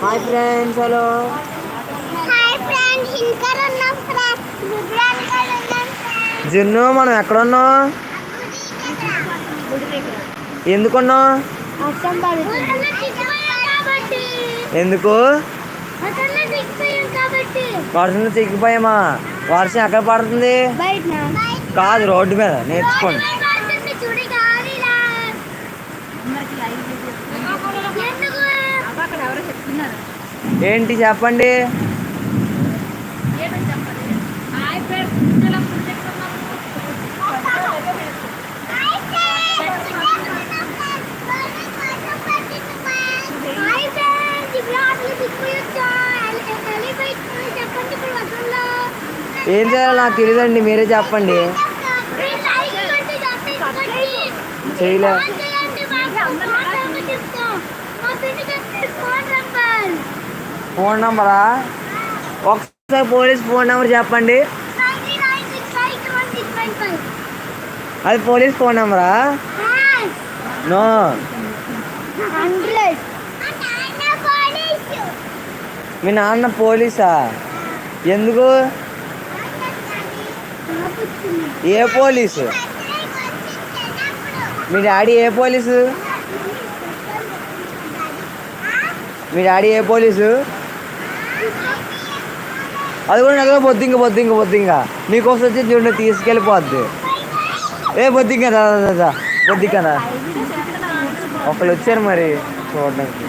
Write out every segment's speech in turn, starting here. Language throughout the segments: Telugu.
Hi friends hello hi friends ఇంకా ఉన్నాం ఫ్రెండ్స్ జున్ను మనం ఎక్కడ ఉన్నాం ఎందుకున్నాం ఎందుకు? వర్షంలో చిక్కిపోయామా? వర్షం ఎక్కడ పడుతుంది? కాదు రోడ్డు మీద. నేర్చుకోండి చూడి గాలిలా ఎందుకు ఏంటి చెప్పండి హాయ్ ఫ్రెండ్స్ ఇప్పుడు ఆటలు దిగిపోయొచ్చా చెప్పండి ఇప్పుడు వర్షంలో ఏం చేయాలో నాకు తెలియదండి మీరే చెప్పండి. చేయలే. ఫోన్ నంబరా? ఒకసారి పోలీస్ ఫోన్ నెంబర్ చెప్పండి. అది పోలీస్ ఫోన్ నెంబరా? నో. మీ నాన్న పోలీసా? ఎందుకు? ఏ పోలీసు? మీ డాడీ ఏ పోలీసు? మీ డాడీ ఏ పోలీసు? అది కూడా నగర బొద్దింక బొద్దింక బొద్దింక నీకోసం వచ్చి చూడండి తీసుకెళ్ళిపోద్ది. ఏ బొద్దింక రా దాదా రా, ఒకళ్ళు వచ్చారు మరి చూడడానికి.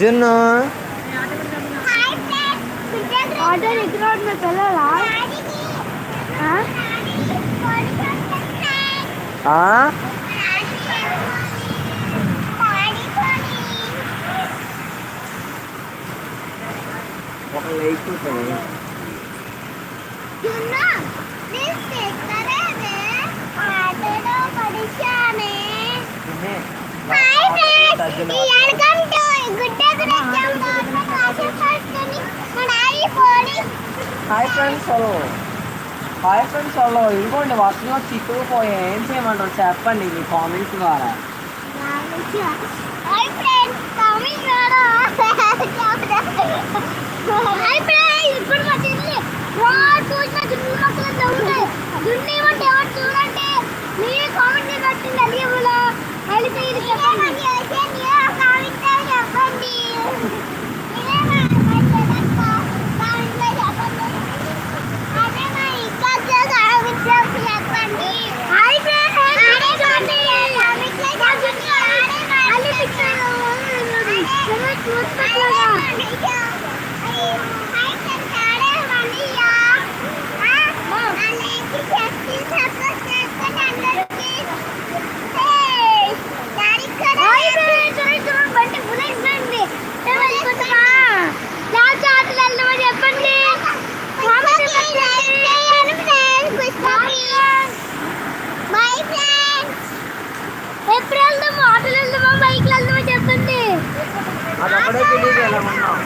జున్ను. ఆటో ఎక్కడ పిల్లలా? ఒక ఉంటుంది. Hi friends hello. Hi friends hello ఇదిగోండి వర్షంలో చిక్కుకుపోయా ఏం చేయమంటారు చెప్పండి మీ కామెంట్స్ ద్వారా హాయ్ ఫ్రెండ్స్